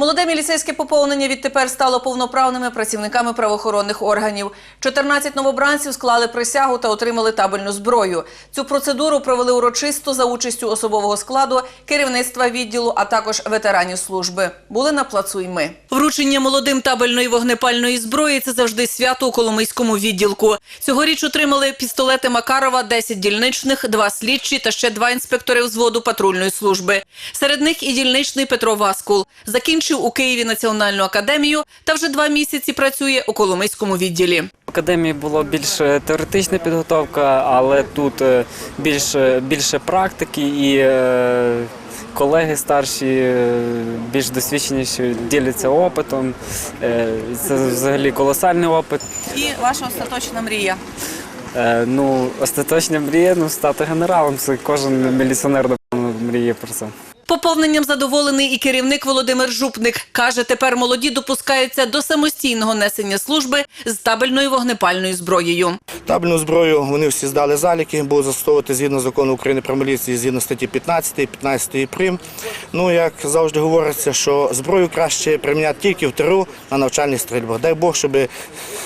Молоде міліцейське поповнення відтепер стало повноправними працівниками правоохоронних органів. 14 новобранців склали присягу та отримали табельну зброю. Цю процедуру провели урочисто за участю особового складу, керівництва відділу, а також ветеранів служби. Були на плацу й ми. Вручення молодим табельної вогнепальної зброї це завжди свято у Коломийському відділку. Цьогоріч отримали пістолети Макарова, 10 дільничних, два слідчі та ще два інспектори взводу патрульної служби. Серед них і дільничний Петро Васкул. Закінчив у Києві Національну академію та вже два місяці працює у Коломийському відділі. В академії була більше теоретична підготовка, але тут е, більше, більше практики і е, колеги старші, е, більш досвідченіші, діляться опитом. Е, Це взагалі колосальний опит. І ваша остаточна мрія. Е, Ну, остаточна мрія ну, стати генералом. Це кожен міліціонер мріє про це. Поповненням задоволений і керівник Володимир Жупник. Каже, тепер молоді допускаються до самостійного несення служби з табельною вогнепальною зброєю. Табельну зброю вони всі здали заліки, будуть застосовувати згідно закону України про міліцію, згідно статті 15, 15 прим. Ну, як завжди говориться, що зброю краще приміняти тільки в тиру на навчальних стрільбах. Дай Бог, щоб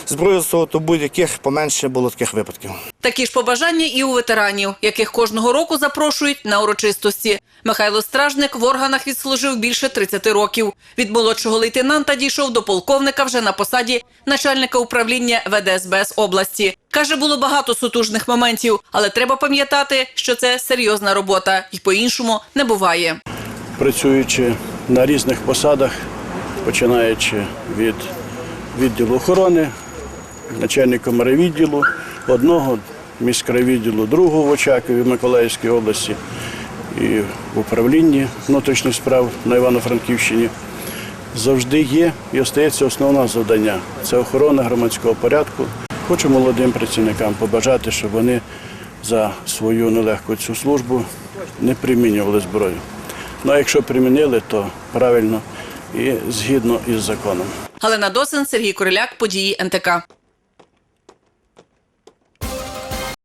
зброю застосовувати будь-яких поменше було таких випадків. Такі ж побажання і у ветеранів, яких кожного року запрошують на урочистості. Михайло Стражник в органах відслужив більше 30 років. Від молодшого лейтенанта дійшов до полковника вже на посаді начальника управління ВДСБС області. Каже, було багато сутужних моментів, але треба пам'ятати, що це серйозна робота, і по-іншому не буває. працюючи на різних посадах, починаючи від відділу охорони, начальником райвідділу, одного міськрайвідділу, другого в Очакові Миколаївській області і в управлінні внутрішніх справ на Івано-Франківщині. Завжди є і остається основне завдання це охорона громадського порядку. Хочу молодим працівникам побажати, щоб вони за свою нелегку цю службу не примінювали зброю. Ну а якщо примінили, то правильно і згідно із законом. Галина Досин, Сергій Куриляк, події НТК.